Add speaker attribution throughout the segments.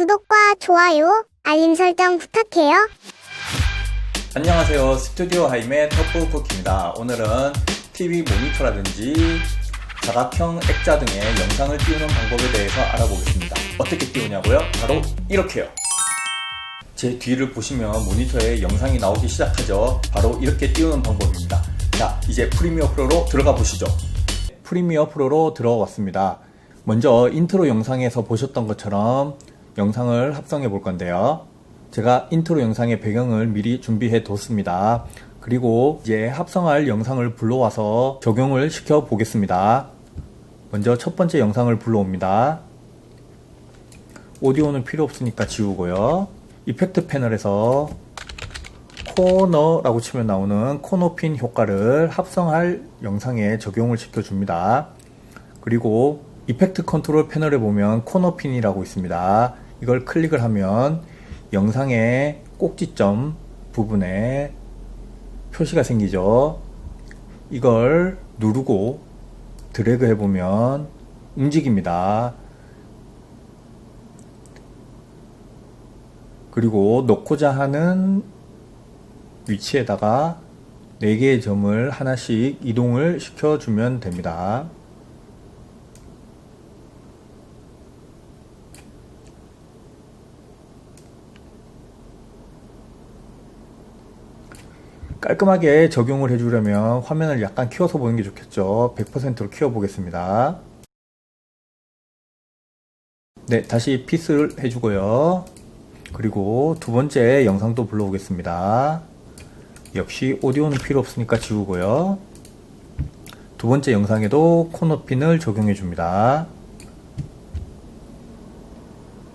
Speaker 1: 구독과 좋아요, 알림 설정 부탁해요.
Speaker 2: 안녕하세요. 스튜디오 하임의 터프 쿠키입니다. 오늘은 TV 모니터라든지 사각형 액자 등의 영상을 띄우는 방법에 대해서 알아보겠습니다. 어떻게 띄우냐고요? 바로 이렇게요. 제 뒤를 보시면 모니터에 영상이 나오기 시작하죠. 바로 이렇게 띄우는 방법입니다. 자, 이제 프리미어 프로로 들어가 보시죠. 프리미어 프로로 들어왔습니다. 먼저 인트로 영상에서 보셨던 것처럼 영상을 합성해 볼 건데요. 제가 인트로 영상의 배경을 미리 준비해 뒀습니다. 그리고 이제 합성할 영상을 불러와서 적용을 시켜 보겠습니다. 먼저 첫 번째 영상을 불러옵니다. 오디오는 필요 없으니까 지우고요. 이펙트 패널에서 코너라고 치면 나오는 코너핀 효과를 합성할 영상에 적용을 시켜줍니다. 그리고 이펙트 컨트롤 패널에 보면 코너핀이라고 있습니다. 이걸 클릭을 하면 영상의 꼭지점 부분에 표시가 생기죠. 이걸 누르고 드래그 해보면 움직입니다. 그리고 놓고자 하는 위치에다가 4개의 점을 하나씩 이동을 시켜주면 됩니다. 깔끔하게 적용을 해주려면 화면을 약간 키워서 보는 게 좋겠죠. 100%로 키워보겠습니다. 네, 다시 핏을 해주고요. 그리고 두 번째 영상도 불러오겠습니다. 역시 오디오는 필요 없으니까 지우고요. 두 번째 영상에도 코너핀을 적용해 줍니다.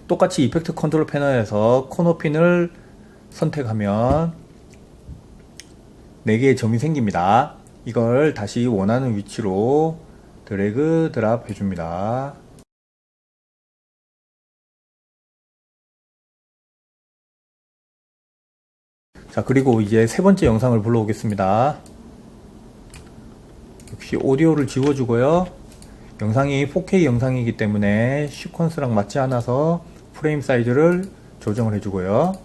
Speaker 2: 똑같이 이펙트 컨트롤 패널에서 코너핀을 선택하면 4개의 점이 생깁니다. 이걸 다시 원하는 위치로 드래그 드랍 해줍니다. 자, 그리고 이제 세 번째 영상을 불러오겠습니다. 역시 오디오를 지워주고요. 영상이 4K 영상이기 때문에 시퀀스랑 맞지 않아서 프레임 사이즈를 조정을 해주고요.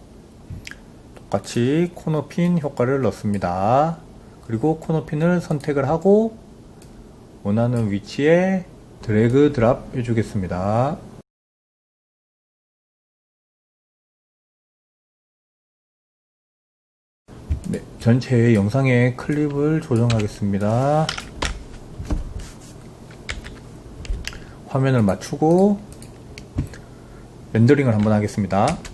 Speaker 2: 똑같이 코너핀 효과를 넣습니다. 그리고 코너핀을 선택을 하고 원하는 위치에 드래그 드랍 해주겠습니다. 네, 전체 영상의 클립을 조정하겠습니다. 화면을 맞추고 렌더링을 한번 하겠습니다.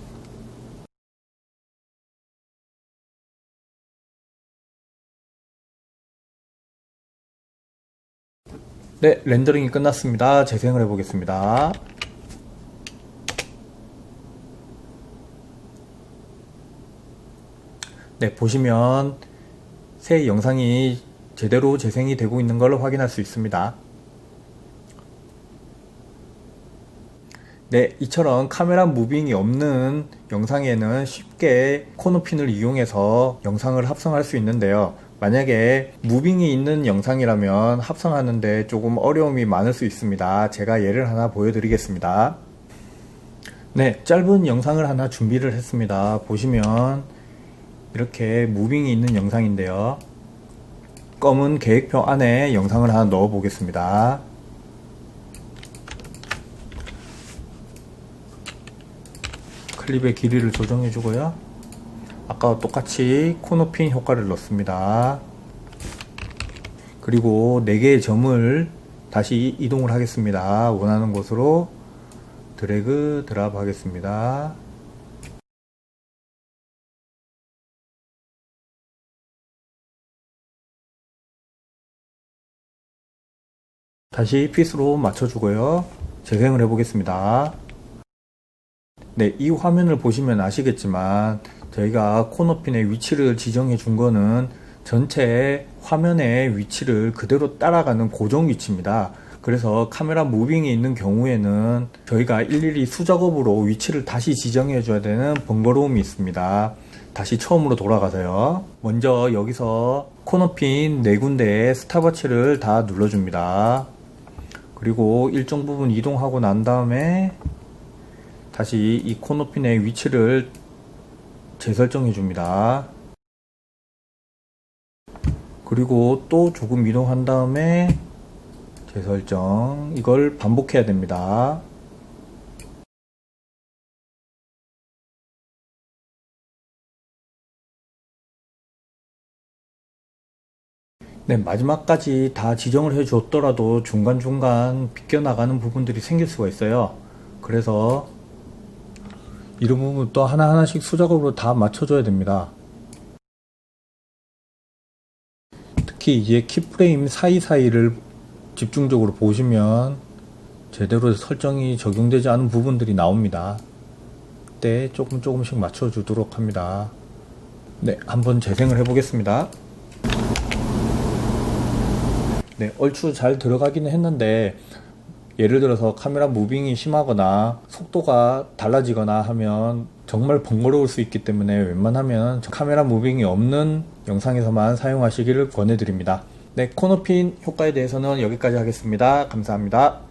Speaker 2: 네, 렌더링이 끝났습니다. 재생을 해보겠습니다. 네, 보시면 새 영상이 제대로 재생이 되고 있는 걸 확인할 수 있습니다. 네, 이처럼 카메라 무빙이 없는 영상에는 쉽게 코너핀을 이용해서 영상을 합성할 수 있는데요. 만약에 무빙이 있는 영상이라면 합성하는데 조금 어려움이 많을 수 있습니다. 제가 예를 하나 보여드리겠습니다. 네, 짧은 영상을 하나 준비를 했습니다. 보시면 이렇게 무빙이 있는 영상인데요. 검은 계획표 안에 영상을 하나 넣어 보겠습니다. 클립의 길이를 조정해 주고요. 아까와 똑같이 코너핀 효과를 넣습니다. 그리고 4개의 점을 다시 이동을 하겠습니다. 원하는 곳으로 드래그 드랍 하겠습니다. 다시 핏으로 맞춰주고요. 재생을 해보겠습니다. 네, 이 화면을 보시면 아시겠지만 저희가 코너핀의 위치를 지정해 준 거는 전체 화면의 위치를 그대로 따라가는 고정 위치입니다. 그래서 카메라 무빙이 있는 경우에는 저희가 일일이 수작업으로 위치를 다시 지정해 줘야 되는 번거로움이 있습니다. 다시 처음으로 돌아가서요. 먼저 여기서 코너핀 네 군데에 스탑워치를 다 눌러줍니다. 그리고 일정 부분 이동하고 난 다음에 다시 이 코너핀의 위치를 재설정해 줍니다. 그리고 또 조금 이동한 다음에 재설정 이걸 반복해야 됩니다. 네, 마지막까지 다 지정을 해 줬더라도 중간중간 비껴나가는 부분들이 생길 수가 있어요. 그래서 이런 부분 또 하나하나씩 수작업으로 다 맞춰줘야 됩니다. 특히 이제 키프레임 사이사이를 집중적으로 보시면 제대로 설정이 적용되지 않은 부분들이 나옵니다. 그때 조금 조금씩 맞춰주도록 합니다. 네, 한번 재생을 해보겠습니다. 네, 얼추 잘 들어가기는 했는데 예를 들어서 카메라 무빙이 심하거나 속도가 달라지거나 하면 정말 번거로울 수 있기 때문에 웬만하면 카메라 무빙이 없는 영상에서만 사용하시기를 권해드립니다. 네, 코너핀 효과에 대해서는 여기까지 하겠습니다. 감사합니다.